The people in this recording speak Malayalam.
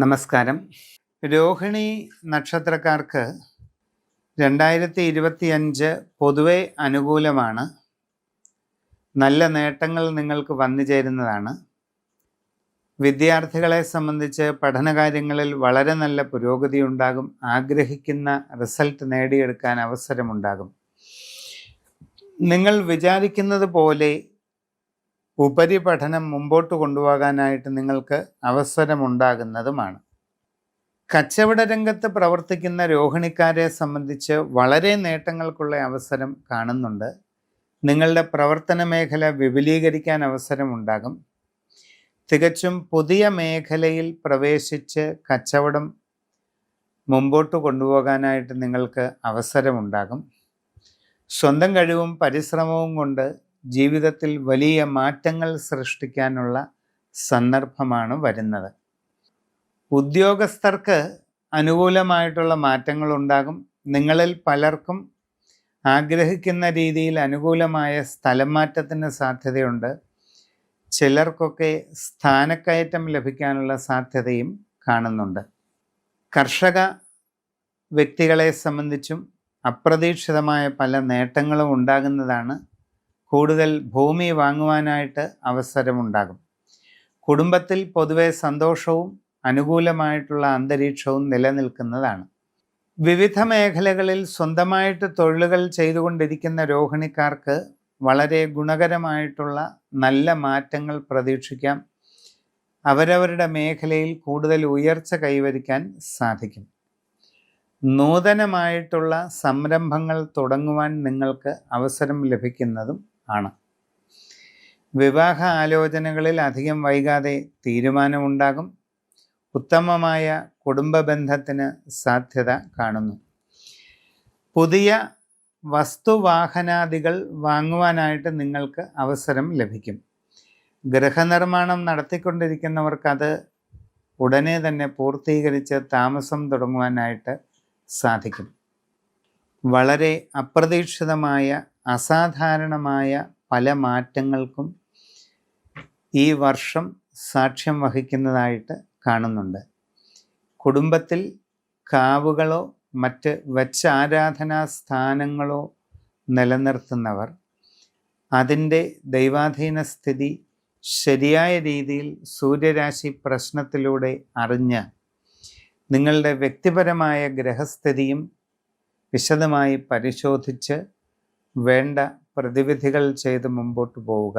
നമസ്കാരം. രോഹിണി നക്ഷത്രക്കാർക്ക് രണ്ടായിരത്തി ഇരുപത്തി അഞ്ച് പൊതുവെ അനുകൂലമാണ്. നല്ല നേട്ടങ്ങൾ നിങ്ങൾക്ക് വന്നു ചേരുന്നതാണ്. വിദ്യാർത്ഥികളെ സംബന്ധിച്ച് പഠനകാര്യങ്ങളിൽ വളരെ നല്ല പുരോഗതി ഉണ്ടാകും. ആഗ്രഹിക്കുന്ന റിസൾട്ട് നേടിയെടുക്കാൻ അവസരമുണ്ടാകും. നിങ്ങൾ വിചാരിക്കുന്നത് പോലെ ഉപരിപഠനം മുമ്പോട്ട് കൊണ്ടുപോകാനായിട്ട് നിങ്ങൾക്ക് അവസരമുണ്ടാകുന്നതുമാണ്. കച്ചവട രംഗത്ത് പ്രവർത്തിക്കുന്ന രോഹിണിക്കാരെ സംബന്ധിച്ച് വളരെ നേട്ടങ്ങൾക്കുള്ള അവസരം കാണുന്നുണ്ട്. നിങ്ങളുടെ പ്രവർത്തന മേഖല വിപുലീകരിക്കാൻ അവസരമുണ്ടാകും. തികച്ചും പുതിയ മേഖലയിൽ പ്രവേശിച്ച് കച്ചവടം മുമ്പോട്ട് കൊണ്ടുപോകാനായിട്ട് നിങ്ങൾക്ക് അവസരമുണ്ടാകും. സ്വന്തം കഴിവും പരിശ്രമവും കൊണ്ട് ജീവിതത്തിൽ വലിയ മാറ്റങ്ങൾ സൃഷ്ടിക്കാനുള്ള സന്ദർഭമാണ് വരുന്നത്. ഉദ്യോഗസ്ഥർക്ക് അനുകൂലമായിട്ടുള്ള മാറ്റങ്ങൾ ഉണ്ടാകും. നിങ്ങളിൽ പലർക്കും ആഗ്രഹിക്കുന്ന രീതിയിൽ അനുകൂലമായ സ്ഥലം മാറ്റത്തിന് സാധ്യതയുണ്ട്. ചിലർക്കൊക്കെ സ്ഥാനക്കയറ്റം ലഭിക്കാനുള്ള സാധ്യതയും കാണുന്നുണ്ട്. കർഷക വ്യക്തികളെ സംബന്ധിച്ചും അപ്രതീക്ഷിതമായ പല നേട്ടങ്ങളും ഉണ്ടാകുന്നതാണ് കൂടുതൽ ഭൂമി വാങ്ങുവാനായിട്ട് അവസരമുണ്ടാകും. കുടുംബത്തിൽ പൊതുവെ സന്തോഷവും അനുകൂലമായിട്ടുള്ള അന്തരീക്ഷവും നിലനിൽക്കുന്നതാണ്. വിവിധ മേഖലകളിൽ സ്വന്തമായിട്ട് തൊഴിലുകൾ ചെയ്തുകൊണ്ടിരിക്കുന്ന രോഹിണിക്കാർക്ക് വളരെ ഗുണകരമായിട്ടുള്ള നല്ല മാറ്റങ്ങൾ പ്രതീക്ഷിക്കാം. അവരവരുടെ മേഖലയിൽ കൂടുതൽ ഉയർച്ച കൈവരിക്കാൻ സാധിക്കും. നൂതനമായിട്ടുള്ള സംരംഭങ്ങൾ തുടങ്ങുവാൻ നിങ്ങൾക്ക് അവസരം ലഭിക്കുന്നതും ആണ്. വിവാഹ ആലോചനകളിൽ അധികം വൈകാതെ തീരുമാനമുണ്ടാകും. ഉത്തമമായ കുടുംബ ബന്ധത്തിന് സാധ്യത കാണുന്നു. പുതിയ വസ്തുവാഹനാദികൾ വാങ്ങുവാനായിട്ട് നിങ്ങൾക്ക് അവസരം ലഭിക്കും. ഗൃഹനിർമ്മാണം നടത്തിക്കൊണ്ടിരിക്കുന്നവർക്കത് ഉടനെ തന്നെ പൂർത്തീകരിച്ച് താമസം തുടങ്ങുവാനായിട്ട് സാധിക്കും. വളരെ അപ്രതീക്ഷിതമായ അസാധാരണമായ പല മാറ്റങ്ങൾക്കും ഈ വർഷം സാക്ഷ്യം വഹിക്കുന്നതായിട്ട് കാണുന്നുണ്ട്. കുടുംബത്തിൽ കാവുകളോ മറ്റ് വച്ച ആരാധനാ സ്ഥാനങ്ങളോ നിലനിർത്തുന്നവർ അതിന്റെ ദൈവാധീന സ്ഥിതി ശരിയായ രീതിയിൽ സൂര്യരാശി പ്രശ്നത്തിലൂടെ അറിഞ്ഞ് നിങ്ങളുടെ വ്യക്തിപരമായ ഗ്രഹസ്ഥിതിയും വിശദമായി പരിശോധിച്ച് വേണ്ട പ്രതിവിധികൾ ചെയ്ത് മുമ്പോട്ട് പോവുക.